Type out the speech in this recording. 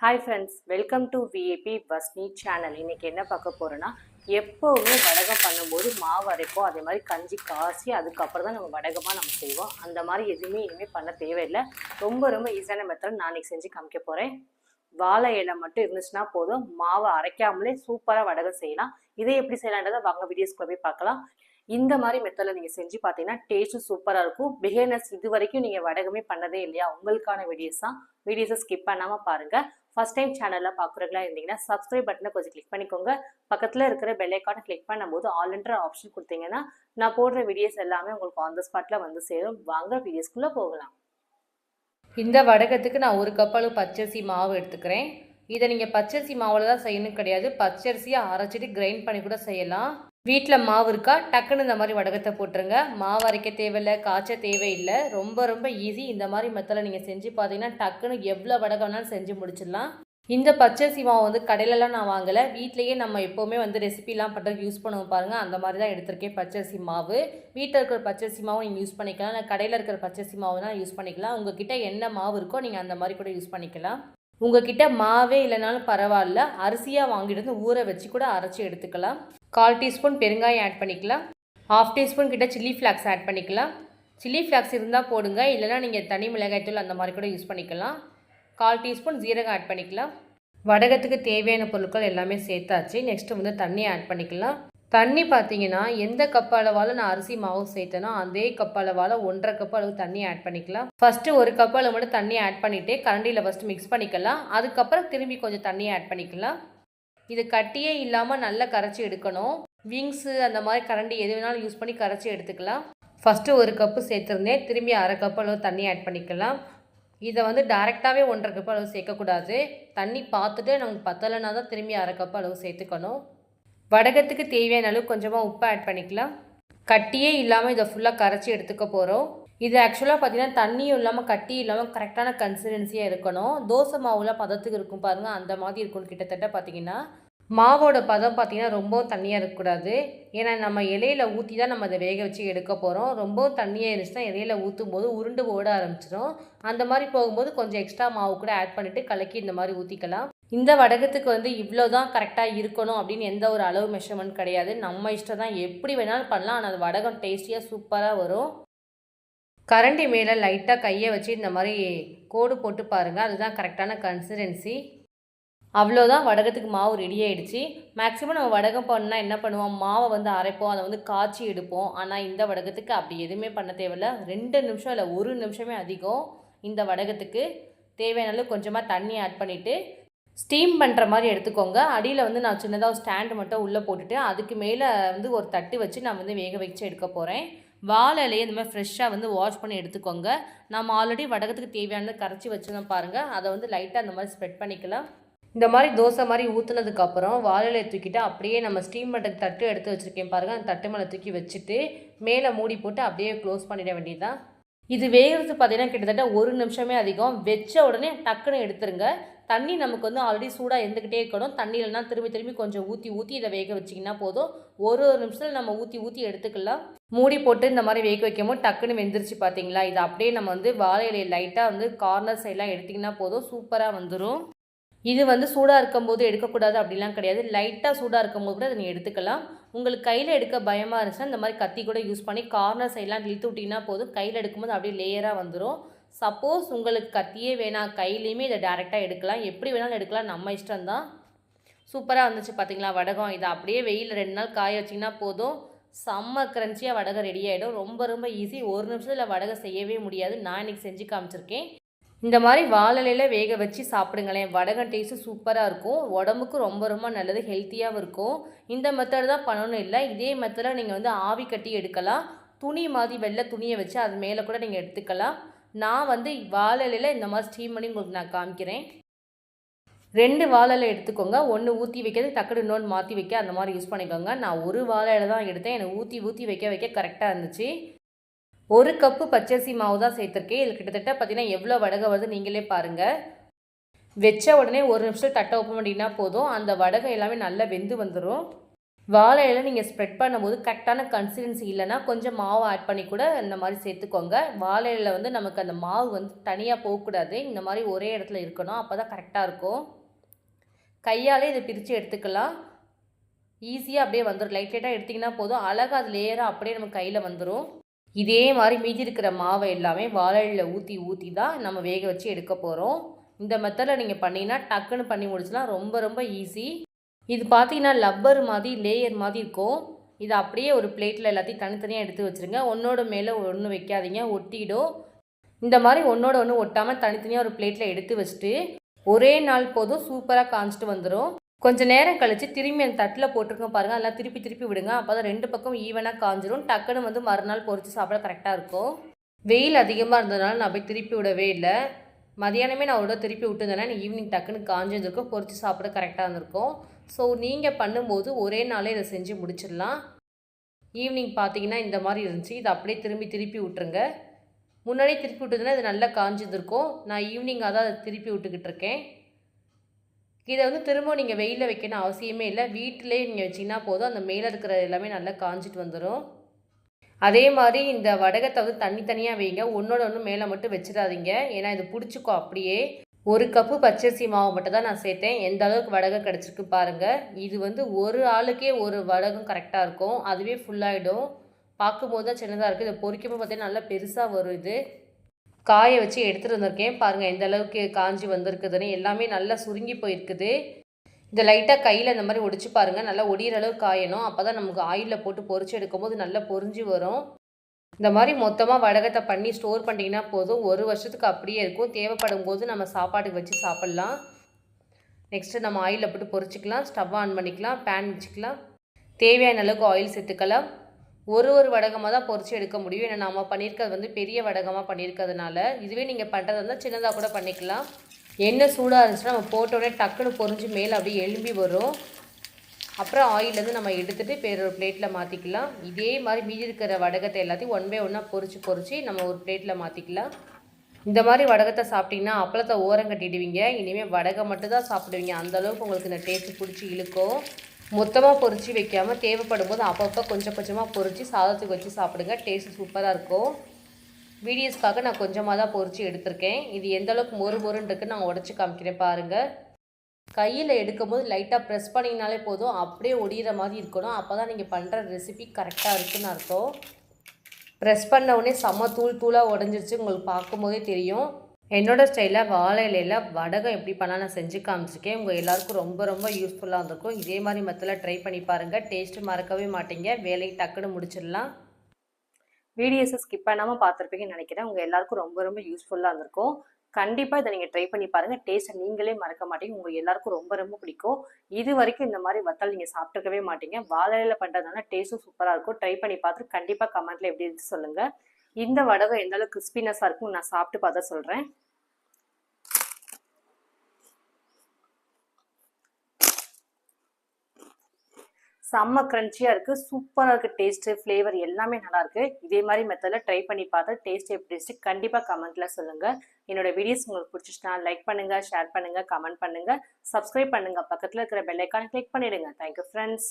Hi friends welcome to VAP பஸ்னி channel இன்னைக்கு என்ன பார்க்க போகிறோன்னா எப்போவுமே வடகம் பண்ணும்போது மாவு அரைப்போம். அதே மாதிரி கஞ்சி காசி அதுக்கப்புறம் தான் நம்ம வடகமாக நம்ம செய்வோம். அந்த மாதிரி எதுவுமே இனிமேல் பண்ண தேவையில்லை. ரொம்ப ரொம்ப ஈஸியான மெத்தட் நான் இன்றைக்கி செஞ்சு காமிக்க போகிறேன் வாழை இலை மட்டும் இருந்துச்சுன்னா போதும். மாவை அரைக்காமலே சூப்பராக வடகம் செய்யலாம். இதை எப்படி செய்யலான்றதை வாங்க வீடியோஸ்க்குள்ள போய் பார்க்கலாம். இந்த மாதிரி மெத்தடில் நீங்கள் செஞ்சு பார்த்தீங்கன்னா டேஸ்ட்டும் சூப்பராக இருக்கும். பிகினர்ஸ் இது வரைக்கும் நீங்கள் வடகமே பண்ணதே இல்லையா? உங்களுக்கான வீடியோஸ் தான். வீடியோஸை ஸ்கிப் பண்ணாமல் பாருங்கள் ஃபஸ்ட் டைம் சேனலில் பார்க்குறீங்களா இருந்தீங்கன்னா சப்ஸ்கிரைப் பட்டனை கொஞ்சம் கிளிக் பண்ணிக்கோங்க. பக்கத்தில் இருக்கிற பெல் ஐக்கானை கிளிக் பண்ணும்போது ஆல்ன்ற ஆப்ஷன் கொடுத்தீங்கன்னா நான் போடுற வீடியோஸ் எல்லாமே உங்களுக்கு ஆன் த ஸ்பாட்டில் வந்து சேரும். வாங்க வீடியோஸ்குள்ளே போகலாம். இந்த வடகத்துக்கு நான் ஒரு கப் அளவு பச்சரிசி மாவு எடுத்துக்கிறேன். இதை நீங்கள் பச்சரிசி மாவில் தான் செய்யணும் கிடையாது. பச்சரிசியை அரைச்சிட்டு கிரைண்ட் பண்ணி கூட செய்யலாம். வீட்டில் மாவு இருக்கா? டக்குன்னு இந்த மாதிரி வடகத்தை போட்டுருங்க. மாவு அரைக்க தேவையில்லை காய்ச்ச தேவையில்லை. ரொம்ப ரொம்ப ஈஸி இந்த மாதிரி மெத்தடில் நீங்கள் செஞ்சு பார்த்தீங்கன்னா டக்குன்னு எவ்வளோ வடகம் வேணாலும் செஞ்சு முடிச்சிடலாம். இந்த பச்சரிசி மாவு வந்து கடையிலலாம் நான் வாங்கலை. வீட்லேயே நம்ம எப்போவுமே வந்து ரெசிபிலாம் பண்ணுறதுக்கு யூஸ் பண்ணுவோம் பாருங்கள் அந்த மாதிரி தான் எடுத்திருக்கேன் பச்சரிசி மாவு வீட்டில் இருக்கிற பச்சரிசி மாவும் நீங்கள் யூஸ் பண்ணிக்கலாம். இல்லை கடையில் இருக்கிற பச்சரிசி மாவு தான் யூஸ் பண்ணிக்கலாம். உங்ககிட்ட என்ன மாவு இருக்கோ நீங்கள் அந்த மாதிரி கூட யூஸ் பண்ணிக்கலாம். உங்ககிட்ட மாவே இல்லைனாலும் பரவாயில்ல. அரிசியாக வாங்கிட்டு வந்து ஊற வச்சு கூட அரைச்சி எடுத்துக்கலாம். கால் டீஸ்பூன் பெருங்காயம் ஆட் பண்ணிக்கலாம். ஹாஃப் டீஸ்பூன் கிட்ட சில்லி ஃப்ளாக்ஸ் ஆட் பண்ணிக்கலாம். சில்லி ஃப்ளாக்ஸ் இருந்தால் போடுங்க. இல்லைனா நீங்கள் தனி மிளகாய்த்தூள் அந்த மாதிரி கூட யூஸ் பண்ணிக்கலாம். கால் டீஸ்பூன் ஜீரகம் ஆட் பண்ணிக்கலாம். வடகத்துக்கு தேவையான பொருட்கள் எல்லாமே சேர்த்தாச்சு. நெக்ஸ்ட்டு வந்து தண்ணி ஆட் பண்ணிக்கலாம். தண்ணி பார்த்தீங்கன்னா எந்த கப் அளவால் நான் அரிசி மாவு சேர்த்தனோ அதே கப் அளவால் ஒன்றரை கப் அளவு தண்ணி ஆட் பண்ணிக்கலாம். ஃபஸ்ட்டு ஒரு கப் அளவு மட்டும் தண்ணி ஆட் பண்ணிவிட்டு கரண்டியில் ஃபஸ்ட்டு மிக்ஸ் பண்ணிக்கலாம். அதுக்கப்புறம் திரும்பி கொஞ்சம் தண்ணி ஆட் பண்ணிக்கலாம். இது கட்டியே இல்லாமல் நல்லா கரைச்சி எடுக்கணும். விங்ஸு அந்த மாதிரி கரண்டி எது வேணாலும் யூஸ் பண்ணி கரைச்சி எடுத்துக்கலாம். ஃபஸ்ட்டு ஒரு கப்பு சேர்த்துருந்தேன். திரும்பி அரை கப் அளவு தண்ணி ஆட் பண்ணிக்கலாம். இதை வந்து டேரெக்டாகவே ஒன்றரை கப் அளவு சேர்க்கக்கூடாது. தண்ணி பார்த்துட்டு நமக்கு பத்தலைன்னா தான் திரும்பி அரை கப் அளவு சேர்த்துக்கணும். வடகத்துக்கு தேவையான அளவு கொஞ்சமாக உப்பு ஆட் பண்ணிக்கலாம். கட்டியே இல்லாமல் இதை ஃபுல்லாக கரைச்சி எடுத்துக்க போகிறோம் இது ஆக்சுவலாக பார்த்தீங்கன்னா தண்ணியும் இல்லாமல் கட்டி இல்லாமல் கரெக்டான கன்சிஸ்டன்சியாக இருக்கணும். தோசை மாவுல பதத்துக்கு இருக்கும் பாருங்கள் அந்த மாதிரி இருக்கும். கிட்டத்தட்ட பார்த்தீங்கன்னா மாவோட பதம் பார்த்தீங்கன்னா ரொம்ப தண்ணியாக இருக்கக்கூடாது. ஏன்னா நம்ம இலையில் ஊற்றி தான் நம்ம அதை வேக வச்சு எடுக்க போகிறோம் ரொம்ப தண்ணியாக இருந்துச்சுன்னா இலையில் ஊற்றும் போது உருண்டு ஓட ஆரம்பிச்சிடும் அந்த மாதிரி போகும்போது கொஞ்சம் எக்ஸ்ட்ரா மாவு கூட ஆட் பண்ணிவிட்டு கலக்கி இந்த மாதிரி ஊற்றிக்கலாம் இந்த வடகத்துக்கு வந்து இவ்வளோ தான் கரெக்டாக இருக்கணும் அப்படின்னு எந்த ஒரு அளவு மெஷர்மெண்ட் கிடையாது. நம்ம இஷ்டம் தான் எப்படி வேணாலும் பண்ணலாம். ஆனால் அது வடகம் டேஸ்டியாக சூப்பராக வரும். கரண்டி மேலே லைட்டாக கையை வச்சு இந்த மாதிரி கோடு போட்டு பாருங்கள் அதுதான் கரெக்டான கன்சிஸ்டன்சி அவ்வளோதான் வடகத்துக்கு மாவு ரெடி ஆகிடுச்சு மேக்ஸிமம் நம்ம வடகம் பண்ணால் என்ன பண்ணுவோம்? மாவை வந்து அரைப்போம். அதை வந்து காய்ச்சி எடுப்போம். ஆனால் இந்த வடகத்துக்கு அப்படி எதுவுமே பண்ண தேவையில்ல. ரெண்டு நிமிஷம் இல்லை ஒரு நிமிஷமே அதிகம் இந்த வடகத்துக்கு. தேவையான அளவு கொஞ்சமாக தண்ணி ஆட் பண்ணிவிட்டு ஸ்டீம் பண்ணுற மாதிரி எடுத்துக்கோங்க. அடியில் வந்து நான் சின்னதாக ஒரு ஸ்டாண்டு மட்டும் உள்ளே போட்டுட்டு அதுக்கு மேலே வந்து ஒரு தட்டு வச்சு நான் வந்து வேக வச்சு எடுக்க போகிறேன் வாழை இலையை இந்த மாதிரி ஃப்ரெஷ்ஷாக வந்து வாஷ் பண்ணி எடுத்துக்கோங்க. நம்ம ஆல்ரெடி வடகத்துக்கு தேவையானது கரைச்சி வச்சுருந்தோம் பாருங்கள் அதை வந்து லைட்டாக அந்த மாதிரி ஸ்ப்ரெட் பண்ணிக்கலாம். இந்த மாதிரி தோசை மாதிரி ஊற்றுனதுக்கப்புறம் வாழையில தூக்கிட்டு அப்படியே நம்ம ஸ்டீம் பண்ணுறதுக்கு தட்டு எடுத்து வச்சுருக்கேன் பாருங்கள் அந்த தட்டு மேலே தூக்கி வச்சுட்டு மேலே மூடி போட்டு அப்படியே க்ளோஸ் பண்ணிட வேண்டியதுதான். இது வேகிறது பார்த்தீங்கன்னா கிட்டத்தட்ட ஒரு நிமிஷமே அதிகம். வச்ச உடனே டக்குன்னு எடுத்துருங்க. தண்ணி நமக்கு வந்து ஆல்ரெடி சூடாக இருந்துக்கிட்டே இருக்கணும். தண்ணியிலனா திரும்பி திரும்பி கொஞ்சம் ஊற்றி ஊற்றி இதை வேக வச்சிங்கன்னா போதும். ஒரு ஒரு நிமிஷத்தில் நம்ம ஊற்றி ஊற்றி எடுத்துக்கலாம். மூடி போட்டு இந்த மாதிரி வேக வைக்கும் போது டக்குன்னு வெந்துருச்சு பார்த்தீங்களா இதை அப்படியே நம்ம வந்து வாழை இலையை லைட்டாக வந்து கார்னர் சைட்லாம் எடுத்திங்கன்னா போதும். சூப்பராக வந்துடும் இது வந்து சூடாக இருக்கும்போது எடுக்கக்கூடாது அப்படிலாம் கிடையாது. லைட்டாக சூடாக இருக்கும்போது கூட அதை நீங்கள் எடுத்துக்கலாம். உங்களுக்கு கையில் எடுக்க பயமாக இருந்துச்சுன்னா இந்த மாதிரி கத்தி கூட யூஸ் பண்ணி கார்னர் சைட்லாம் இழுத்து விட்டிங்கன்னா போதும். கையில் எடுக்கும்போது அப்படியே லேயராக வந்துடும் சப்போஸ் உங்களுக்கு கத்தியே வேணாம் கையிலையுமே இதை டேரெக்டாக எடுக்கலாம். எப்படி வேணாலும் எடுக்கலாம். நம்ம இஷ்டம்தான். சூப்பராக வந்துச்சு பார்த்தீங்களா வடகம். இதை அப்படியே வெயில் ரெண்டு நாள் காய வச்சிங்கன்னா போதும். செம்ம கிரன்ச்சியாக வடகம் ரெடி ஆகிடும் ரொம்ப ரொம்ப ஈஸி ஒரு நிமிஷத்தில் வடகம் செய்யவே முடியாது. நான் இன்றைக்கி செஞ்சு காமிச்சிருக்கேன். இந்த மாதிரி வாழலையில் வேக வச்சு சாப்பிடுங்களேன். வடகம் டேஸ்ட்டு சூப்பராக இருக்கும். உடம்புக்கு ரொம்ப ரொம்ப நல்லது. ஹெல்த்தியாகவும் இருக்கும். இந்த மெத்தட் தான் பண்ணணும் இல்லை. இதே மெத்தடில் நீங்கள் வந்து ஆவி கட்டி எடுக்கலாம். துணி மாதிரி வெள்ளை துணியை வச்சு அது மேலே கூட நீங்கள் எடுத்துக்கலாம். நான் வந்து வாழலையில் இந்த மாதிரி ஸ்டீம் பண்ணி உங்களுக்கு நான் காமிக்கிறேன். ரெண்டு வாழலை எடுத்துக்கோங்க. ஒன்று ஊற்றி வைக்கிறது டக்குனு இன்னொன்று மாற்றி வைக்க அந்த மாதிரி யூஸ் பண்ணிக்கோங்க. நான் ஒரு வாழையில தான் எடுத்தேன். எனக்கு ஊற்றி ஊற்றி வைக்க வைக்க கரெக்டாக இருந்துச்சு. ஒரு கப்பு பச்சரிசி மாவு தான் சேர்த்துருக்கேன். இதில் கிட்டத்தட்ட பார்த்தீங்கன்னா எவ்வளோ வடகை வருது நீங்களே பாருங்கள் வச்ச உடனே ஒரு நிமிஷம் தட்டை ஓப்பன் பண்ணிங்கன்னா போதும். அந்த வடகை எல்லாமே நல்லா வெந்து வந்துடும் வாழை இலை நீங்கள் ஸ்ப்ரெட் பண்ணும்போது கரெக்டான கன்சிஸ்டன்சி இல்லைன்னா கொஞ்சம் மாவு ஆட் பண்ணி கூட இந்த மாதிரி சேர்த்துக்கோங்க. வாழை இலையில் வந்து நமக்கு அந்த மாவு வந்து தனியாக போகக்கூடாது. இந்த மாதிரி ஒரே இடத்துல இருக்கணும். அப்போ தான் கரெக்டாக இருக்கும். கையாலே இதை பிரித்து எடுத்துக்கலாம். ஈஸியாக அப்படியே வந்துடும் லைட் லைட்டாக எடுத்திங்கன்னா போதும். அழகாக அது லேயராக அப்படியே நம்ம கையில் வந்துடும் இதே மாதிரி மீதி இருக்கிற மாவை எல்லாமே வாழையில் ஊற்றி ஊற்றி தான் நம்ம வேக வச்சு எடுக்க போகிறோம் இந்த மெத்தடில் நீங்கள் பண்ணிங்கன்னா டக்குன்னு பண்ணி முடிச்சுலாம் ரொம்ப ரொம்ப ஈஸி இது பார்த்தீங்கன்னா லப்பர் மாதிரி லேயர் மாதிரி இருக்கும். இது அப்படியே ஒரு பிளேட்டில் எல்லாத்தையும் தனித்தனியாக எடுத்து வச்சுருங்க. ஒன்றோட மேலே ஒன்று வைக்காதீங்க ஒட்டிடும். இந்த மாதிரி ஒன்றோட ஒன்று ஒட்டாமல் தனித்தனியாக ஒரு பிளேட்டில் எடுத்து வச்சுட்டு ஒரே நாள் போதும் சூப்பராக காஞ்சிட்டு வந்துடும் கொஞ்ச நேரம் கழித்து திரும்பி அந்த தட்டில் போட்டிருக்கோம் பாருங்கள் அதெல்லாம் திருப்பி திருப்பி விடுங்க. அப்போ தான் ரெண்டு பக்கம் ஈவனாக காஞ்சிரும். டக்குன்னு வந்து மறுநாள் பொறிச்சு சாப்பிட கரெக்டாக இருக்கும். வெயில் அதிகமாக இருந்ததுனால நான் போய் திருப்பி விடவே இல்லை. மதியானமே நான் ஒரு திருப்பி விட்டுருந்தேன்னா ஈவினிங் டக்குன்னு காஞ்சிருந்திருக்கும். பொறிச்சு சாப்பிட கரெக்டாக இருந்திருக்கும். ஸோ நீங்கள் பண்ணும்போது ஒரே நாளே இதை செஞ்சு முடிச்சிடலாம். ஈவினிங் பார்த்தீங்கன்னா இந்த மாதிரி இருந்துச்சு. இதை அப்படியே திரும்பி திருப்பி விட்டுருங்க. முன்னாடியே திருப்பி விட்டுதுன்னா இது நல்லா காஞ்சிருந்துருக்கும். நான் ஈவினிங்காக தான் அதை திருப்பி விட்டுக்கிட்டு இருக்கேன். இதை வந்து திரும்ப நீங்கள் வெயிலில் வைக்கணும் அவசியமே இல்லை. வீட்டிலே நீங்கள் வச்சிங்கன்னா போதும். அந்த மேலே இருக்கிற எல்லாமே நல்லா காஞ்சிட்டு வந்துடும் அதே மாதிரி இந்த வடகத்தை வந்து தனித்தனியாக வைங்க. ஒன்றோட ஒன்று மேலே மட்டும் வச்சிடாதீங்க. ஏன்னா இது பிடிச்சிக்கும் அப்படியே. ஒரு கப்பு பச்சரிசி மாவு மட்டும் தான் நான் சேர்த்தேன். எந்த அளவுக்கு வடகம் கிடச்சிருக்கு பாருங்கள் இது வந்து ஒரு ஆளுக்கே ஒரு வடகம் கரெக்டாக இருக்கும். அதுவே ஃபுல்லாகிடும் பார்க்கும்போது தான் சின்னதாக இருக்குது இதை பொரிக்கும்போது பார்த்தீங்கன்னா நல்லா பெருசாக வரும் இது. காய வச்சு எடுத்துகிட்டு வந்திருக்கேன். பாருங்கள் எந்த அளவுக்கு காஞ்சி வந்திருக்குதுன்னு. எல்லாமே நல்லா சுருங்கி போயிருக்குது. இந்த லைட்டாக கையில் இந்த மாதிரி ஒடிச்சு பாருங்கள் நல்லா ஒடிகிற அளவுக்கு காயணும். அப்போ தான் நமக்கு ஆயிலில் போட்டு பொறிச்சு எடுக்கும்போது நல்லா பொறிஞ்சு வரும். இந்த மாதிரி மொத்தமாக வடகத்தை பண்ணி ஸ்டோர் பண்ணிங்கன்னா போதும். ஒரு வருஷத்துக்கு அப்படியே இருக்கும். தேவைப்படும் போது நம்ம சாப்பாட்டுக்கு வச்சு சாப்பிட்லாம். நெக்ஸ்ட்டு நம்ம ஆயிலில் போட்டு பொறிச்சிக்கலாம் ஸ்டவ் ஆன் பண்ணிக்கலாம். பேன் வச்சுக்கலாம். தேவையான அளவுக்கு ஆயில் சேர்த்துக்கலாம். ஒரு ஒரு வடகமாக தான் பொறிச்சு எடுக்க முடியும். ஏன்னா நம்ம பண்ணியிருக்கிறது வந்து பெரிய வடகமாக பண்ணியிருக்கிறதுனால இதுவே நீங்கள் பண்ணுறதா இருந்தால் சின்னதாக கூட பண்ணிக்கலாம். எண்ணெய் சூடாக இருந்துச்சுன்னா நம்ம போட்டோடனே டக்குன்னு பொரிஞ்சு மேலே அப்படியே எலும்பி வரும். அப்புறம் ஆயிலேருந்து நம்ம எடுத்துகிட்டு வேற ஒரு பிளேட்டில் மாற்றிக்கலாம் இதே மாதிரி மீதி இருக்கிற வடகத்தை எல்லாத்தையும் ஒன் பை ஒன்னாக பொறிச்சு பொறிச்சு நம்ம ஒரு பிளேட்டில் மாற்றிக்கலாம் இந்த மாதிரி வடகத்தை சாப்பிட்டிங்கன்னா அப்பளத்தை ஓரம் கட்டிடுவீங்க. இனிமேல் வடகை மட்டும் தான் சாப்பிடுவீங்க அந்தளவுக்கு உங்களுக்கு இந்த டேஸ்ட்டு பிடிச்சி இழுக்கும். மொத்தமாக பொறிச்சு வைக்காமல் தேவைப்படும் போது அப்பப்போ கொஞ்சம் கொஞ்சமாக பொறிச்சு சாதத்துக்கு வச்சு சாப்பிடுங்க. டேஸ்ட் சூப்பராக இருக்கும். வீடியோஸ்க்காக நான் கொஞ்சமாக தான் பொறிச்சு எடுத்திருக்கேன். இது எந்த அளவுக்கு மொறு மொறுன்னு இருக்குன்னு நான் உடச்சி காமிக்கிறேன் பாருங்கள் கையில் எடுக்கும்போது லைட்டாக ப்ரெஸ் பண்ணிங்கனாலே போதும். அப்படியே ஒடிகிற மாதிரி இருக்கணும். அப்போ தான் நீங்கள் பண்ணுற ரெசிபி கரெக்டாக இருக்குன்னு அர்த்தம். ப்ரெஸ் பண்ண உடனே செம்ம தூள் தூளாக உடஞ்சிருச்சு. உங்களுக்கு பார்க்கும்போதே தெரியும். என்னோடய ஸ்டைலில் வாழை இலையில் வடகம் எப்படி பண்ணால் நான் செஞ்சு காமிச்சிருக்கேன். உங்கள் எல்லாருக்கும் ரொம்ப ரொம்ப யூஸ்ஃபுல்லாக இருந்திருக்கும். இதே மாதிரி மெத்தடில் ட்ரை பண்ணி பாருங்கள் டேஸ்ட்டு மறக்கவே மாட்டீங்க. வேலையை டக்குன்னு முடிச்சிடலாம். வீடியோஸை ஸ்கிப் பண்ணாமல் பார்த்துருப்பீங்கன்னு நினைக்கிறேன். உங்கள் எல்லாருக்கும் ரொம்ப ரொம்ப யூஸ்ஃபுல்லாக இருந்திருக்கும். கண்டிப்பாக இதை நீங்கள் ட்ரை பண்ணி பாருங்கள் டேஸ்ட்டை நீங்களே மறக்க மாட்டீங்க. உங்களுக்கு எல்லாருக்கும் ரொம்ப ரொம்ப பிடிக்கும். இது வரைக்கும் இந்த மாதிரி வத்தல் நீங்கள் சாப்பிட்டுக்கவே மாட்டீங்க. வாழையில் பண்ணுறதுனால டேஸ்ட்டும் சூப்பராக இருக்கும். ட்ரை பண்ணி பார்த்துட்டு கண்டிப்பாக கமெண்ட்டில் எப்படி இருந்து சொல்லுங்கள் இந்த வடவை எந்த அளவுக்கு கிறிஸ்பினஸாக இருக்கும் நான் சாப்பிட்டு பார்த்தா சொல்கிறேன் செம்ம க்ரன்ச்சியாக இருக்குது சூப்பராக இருக்குது டேஸ்ட்டு ஃப்ளேவர் எல்லாமே நல்லாயிருக்கு இதே மாதிரி மெத்தடில் ட்ரை பண்ணி பார்த்தா டேஸ்ட் எப்படி டேஸ்ட்டு கண்டிப்பாக கமெண்ட்டில் சொல்லுங்கள் என்னோட வீடியோஸ் உங்களுக்கு பிடிச்சிச்சுன்னா லைக் பண்ணுங்கள் ஷேர் பண்ணுங்கள் கமெண்ட் பண்ணுங்கள் சப்ஸ்கிரைப் பண்ணுங்கள் பக்கத்தில் இருக்கிற பெல் ஐக்கானை கிளிக் பண்ணிடுங்க. Thank you friends